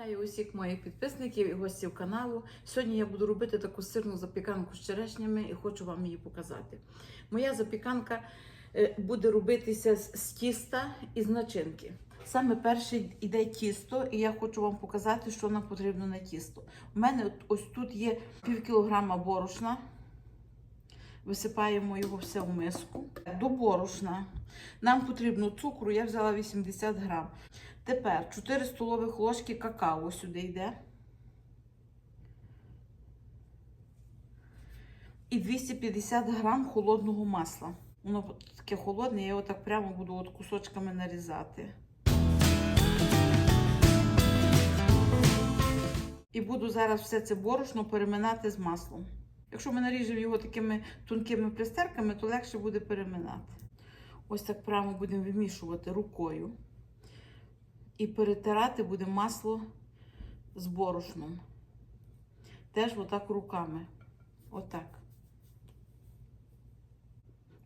Вітаю усіх моїх підписників і гостів каналу. Сьогодні я буду робити таку сирну запіканку з черешнями і хочу вам її показати. Моя запіканка е, буде робитися з тіста і з начинки. Саме перше йде тісто, і я хочу вам показати, що нам потрібно на тісто. У мене ось тут є пів кілограма борошна. Висипаємо його все в миску. До борошна нам потрібно цукру, я взяла 80 грам. Тепер 4 столових ложки какао сюди йде. І 250 грам холодного масла. Воно таке холодне, я його так прямо буду от кусочками нарізати. І буду зараз все це борошно переминати з маслом. Якщо ми наріжемо його такими тонкими пристерками, то легше буде переминати. Ось так прямо будемо вимішувати рукою. І перетирати буде масло з борошном. Теж отак руками. Отак.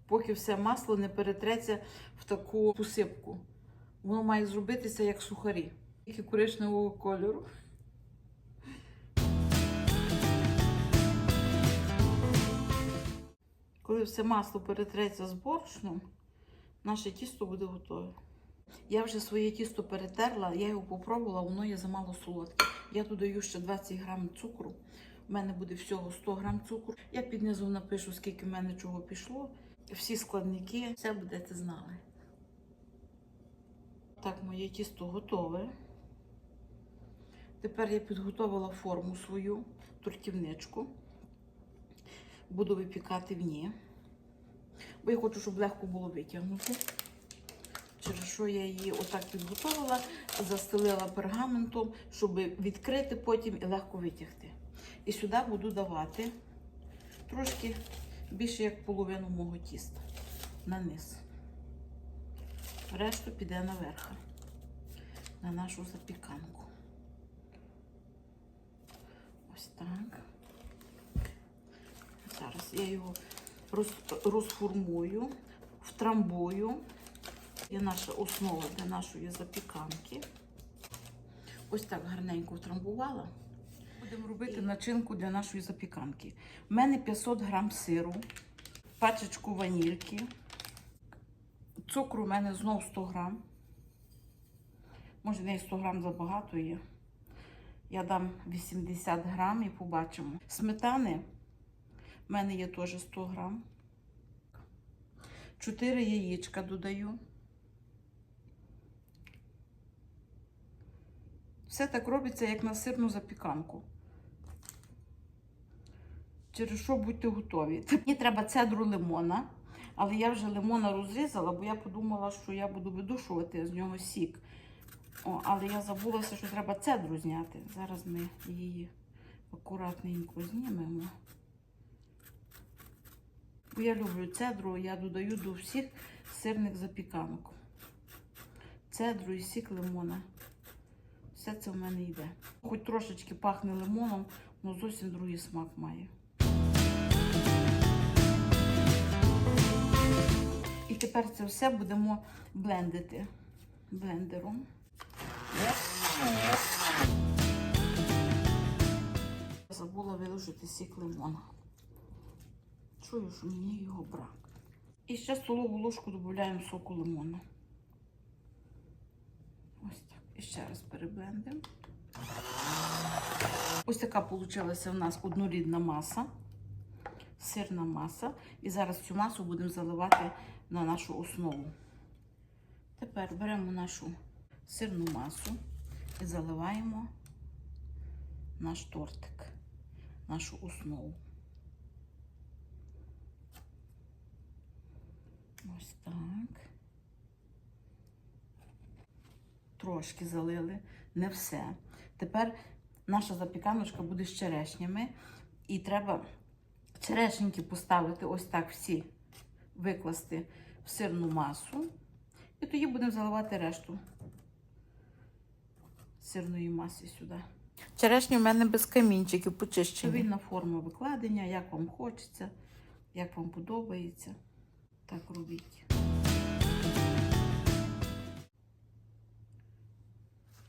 Поки все масло не перетреться в таку посипку. Воно має зробитися як сухарі. Тільки коричневого кольору. Коли все масло перетреться з борошном, наше тісто буде готове. Я вже своє тісто перетерла, я його попробувала, воно є замало солодке. Я додаю ще 20 грам цукру. У мене буде всього 100 грам цукру. Я під низом напишу, скільки в мене чого пішло. Всі складники, все будете знали. Так, моє тісто готове. Тепер я підготувала форму свою, тортівничку. Буду випікати в ній. Бо я хочу, щоб легко було витягнути через що я її отак підготувала, застелила пергаментом, щоб відкрити потім і легко витягти. І сюди буду давати трошки більше як половину мого тіста на низ. Решту піде наверх, на нашу запіканку. Ось так. Зараз я його роз- розформую, втрамбую. Є наша основа для нашої запіканки. Ось так гарненько втрамбувала. Будемо робити начинку для нашої запіканки. У мене 500 грам сиру, пачечку ванільки. Цукру у мене знов 100 грам. Може, не 100 грам забагато є. Я дам 80 грам і побачимо. Сметани в мене є теж 100 грам. 4 яєчка додаю. Все так робиться, як на сирну запіканку. Через що будьте готові. Мені треба цедру лимона, але я вже лимона розрізала, бо я подумала, що я буду видушувати з нього сік. О, але я забулася, що треба цедру зняти. Зараз ми її акуратненько знімемо. Я люблю цедру, я додаю до всіх сирних запіканок. Цедру і сік лимона. Все це в мене йде. Хоч трошечки пахне лимоном, але зовсім другий смак має. І тепер це все будемо блендити блендером. Забула виложити сік лимона. Чую, що мені його брак. І ще столову ложку додаємо соку лимона. Ось так. І ще раз переблендимо. Ось така вийшла в нас однорідна маса, сирна маса. І зараз цю масу будемо заливати на нашу основу. Тепер беремо нашу сирну масу і заливаємо наш тортик, нашу основу. Ось так. Трошки залили, не все. Тепер наша запіканочка буде з черешнями. І треба черешеньки поставити ось так всі, викласти в сирну масу. І тоді будемо заливати решту сирної маси сюди. Черешні в мене без камінчиків почищені. Вільна форма викладення, як вам хочеться, як вам подобається. Так робіть.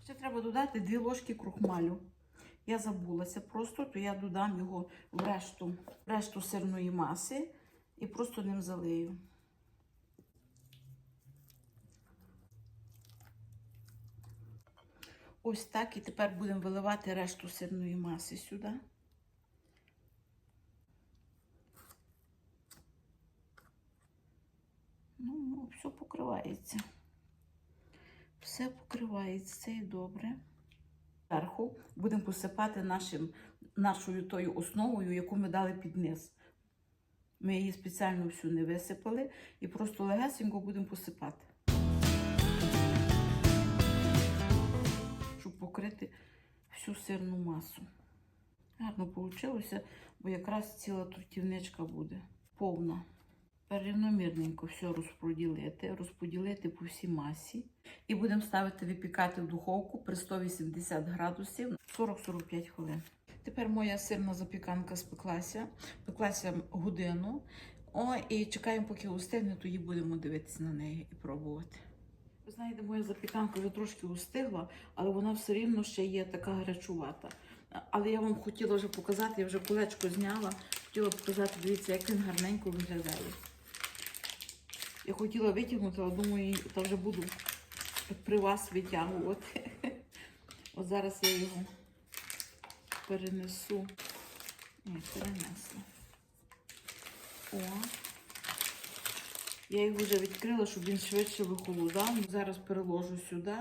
Ще треба додати 2 ложки крухмалю. Я забулася просто, то я додам його в решту, в решту сирної маси і просто ним залию. Ось так. І тепер будемо виливати решту сирної маси сюди. Ну, ну, все покривається. Все покривається, це і добре. Зверху будемо посипати нашим, нашою тою основою, яку ми дали під низ. Ми її спеціально всю не висипали і просто легесенько будемо посипати. Щоб покрити всю сирну масу. Гарно вийшло, бо якраз ціла тортівничка буде повна. Рівномірненько все розподілити, розподілити по всій масі. І будемо ставити випікати в духовку при 180 градусів 40-45 хвилин. Тепер моя сирна запіканка спеклася, пеклася годину. О, і чекаємо, поки устигне, тоді будемо дивитися на неї і пробувати. Ви знаєте, моя запіканка вже трошки устигла, але вона все рівно ще є така гарячувата. Але я вам хотіла вже показати, я вже колечко зняла, хотіла показати, дивіться, як він гарненько виглядає. Я хотіла витягнути, але думаю, та вже буду при вас витягувати. От зараз я його перенесу. Ні, перенесла. О. Я його вже відкрила, щоб він швидше вихолодав. Зараз переложу сюди.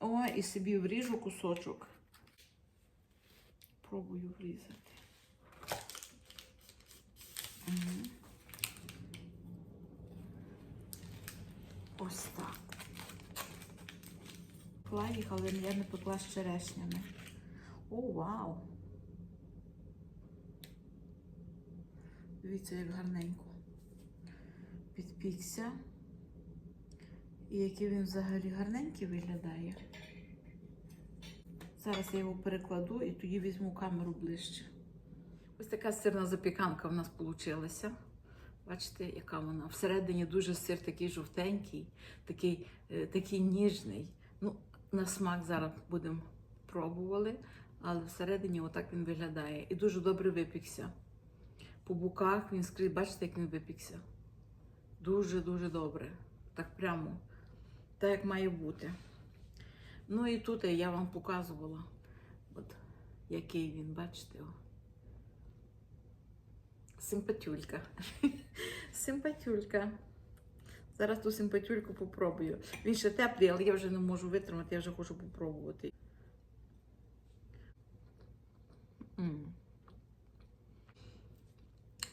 О, і собі вріжу кусочок. Пробую врізати. Угу. Ось так. Пекла їх, але я не пекла з черешнями. О, вау! Дивіться, як гарненько підпікся. І який він взагалі гарненький виглядає. Зараз я його перекладу і тоді візьму камеру ближче. Ось така сирна запіканка в нас вийшла. Бачите, яка вона? Всередині дуже сир такий жовтенький, такий, е, такий ніжний. Ну, на смак зараз будемо пробували, але всередині отак він виглядає. І дуже добре випікся. По боках він скрізь, бачите, як він випікся. Дуже-дуже добре. Так прямо, так як має бути. Ну і тут я вам показувала, от який він, бачите. Симпатюлька. Симпатюлька. Зараз ту симпатюльку попробую. Він ще теплий, але я вже не можу витримати, я вже хочу попробувати.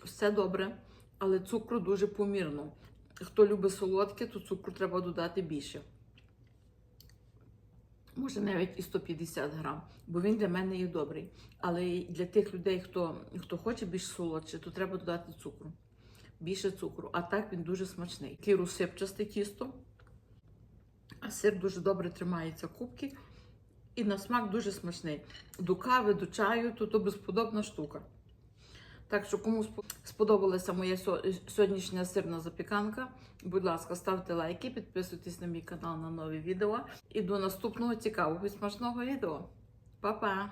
Все добре, але цукру дуже помірно. Хто любить солодке, то цукру треба додати більше. Може навіть і 150 грам, бо він для мене є добрий. Але для тих людей, хто, хто хоче більш солодше, то треба додати цукру. Більше цукру. А так він дуже смачний. Такий розсипчасте тісто, а сир дуже добре тримається кубки. І на смак дуже смачний. До кави, до чаю, то, то безподобна штука. Так що, кому сподобалася моя сьогоднішня сирна запіканка, будь ласка, ставте лайки, підписуйтесь на мій канал на нові відео. І до наступного цікавого і смачного відео. Па-па!